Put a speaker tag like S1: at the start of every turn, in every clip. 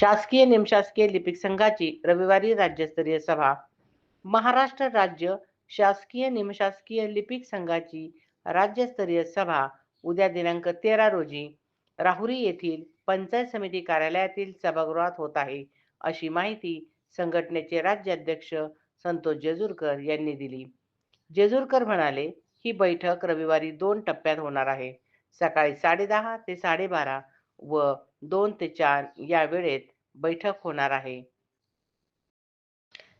S1: शासकीय निमशासकीय लिपिक संघाची रविवारी राज्यस्तरीय सभा. महाराष्ट्र राज्य शासकीय निमशासकीय लिपिक संघाची राज्यस्तरीय सभा उद्या दिनांक तेरा रोजी राहुरी येथील पंचायत समिती कार्यालयातील सभागृहात होत आहे अशी माहिती संघटनेचे राज्य अध्यक्ष संतोष जेजूरकर यांनी दिली. जेजूरकर म्हणाले ही बैठक रविवारी दोन टप्प्यात होणार आहे. सकाळी साडेदहा ते साडेबारा व दोन ते चार या वेळेत बैठक होणार आहे.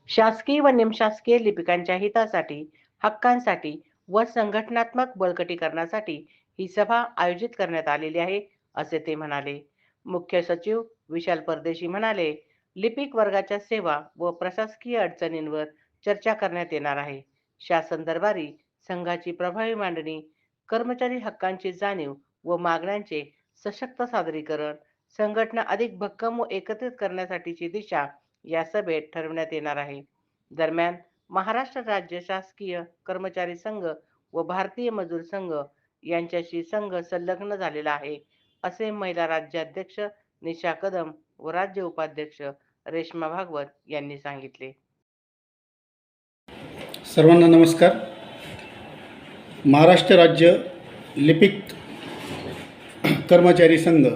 S1: शासकीय व निमशासकीय लिपिकांच्या हितासाठी हक्कांसाठी व संघटनात्मक बळकटीकरणासाठी ही सभा आयोजित करण्यात आलेली आहे असे ते म्हणाले. मुख्य सचिव विशाल परदेशी म्हणाले लिपिक वर्गाच्या सेवा व प्रशासकीय अडचणींवर चर्चा करण्यात येणार आहे. शासन दरबारी संघाची प्रभावी मांडणी कर्मचारी हक्कांची जाणीव व मागण्यांचे सशक्त सादरीकरण संघटना अधिक भक्कम व एकत्रित करण्यासाठीची दिशा या सभेत ठरवण्यात येणार आहे. दरम्यान महाराष्ट्र राज्य शासकीय कर्मचारी संघ व भारतीय मजूर संघ यांच्याशी संघ संलग्न झालेला आहे असे महिला राज्याध्यक्ष निशा कदम व राज्य उपाध्यक्ष रेश्मा भागवत यांनी सांगितले.
S2: सर्वांना नमस्कार. महाराष्ट्र राज्य लिपिक कर्मचारी संघ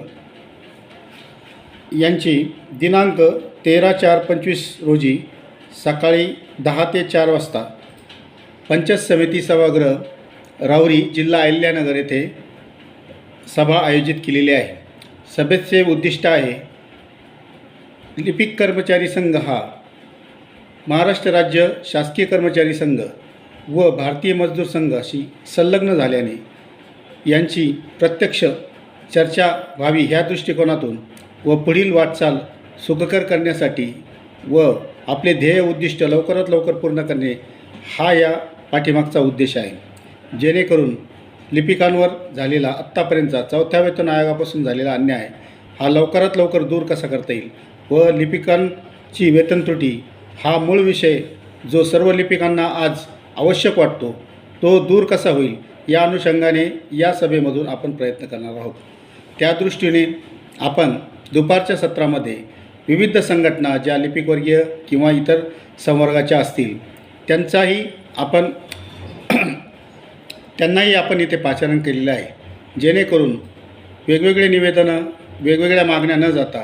S2: यांची दिनांक तेरा चार पंचवीस रोजी सकाळी दहा ते चार वाजता पंचायत समिती सभागृह राहुरी जिल्हा अहिल्यानगर येथे सभा आयोजित केलेली आहे. सभेचे उद्दिष्ट आहे लिपिक कर्मचारी संघ हा महाराष्ट्र राज्य शासकीय कर्मचारी संघ व भारतीय मजदूर संघ अशी संलग्न झाल्याने यांची प्रत्यक्ष चर्चा व्हावी ह्या दृष्टिकोनातून व पुढील वाटचाल सुखकर करण्यासाठी व आपले ध्येय उद्दिष्ट लवकरात लवकर पूर्ण करणे हा या पाठीमागचा उद्देश आहे. जेणेकरून लिपिकांवर झालेला आत्तापर्यंतचा चौथ्या वेतन आयोगापासून झालेला अन्याय हा लवकरात लवकर दूर कसा करता येईल व लिपिकांची वेतन त्रुटी हा मूळ विषय जो सर्व लिपिकांना आज आवश्यक वाटतो तो दूर कसा होईल या अनुषंगाने या सभेमधून आपण प्रयत्न करणार आहोत. त्या दृष्टीने आपण दुपारच्या सत्रामध्ये विविध संघटना ज्या लिपिकवर्गीय किंवा इतर संवर्गाच्या असतील त्यांचाही आपण त्यांनाही आपण इथे पाचारण केलेलं आहे. जेणेकरून वेगवेगळे निवेदनं वेगवेगळ्या मागण्या न जाता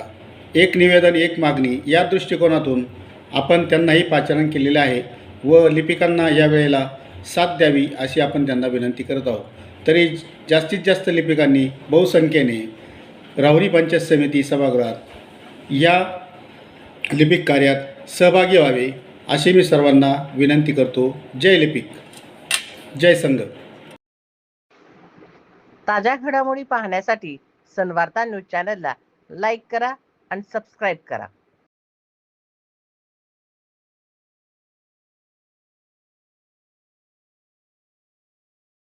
S2: एक निवेदन एक मागणी या दृष्टिकोनातून आपण त्यांनाही पाचारण केलेलं आहे व लिपिकांना या वेळेला साथ द्यावी अशी आपण त्यांना विनंती करत आहोत. तरी जास्तीत जास्त लिपिकांनी बहुसंख्येने राहुरी पंचायत समिती सभागृहात या लिपिक कार्यात सहभागी व्हावे अशी मी सर्वांना विनंती करतो. जय लिपिक. जय संघ.
S1: ताज्या घडामोडी पाहण्यासाठी सनवार्ता न्यूज चॅनलला लाईक करा आणि सबस्क्राईब करा.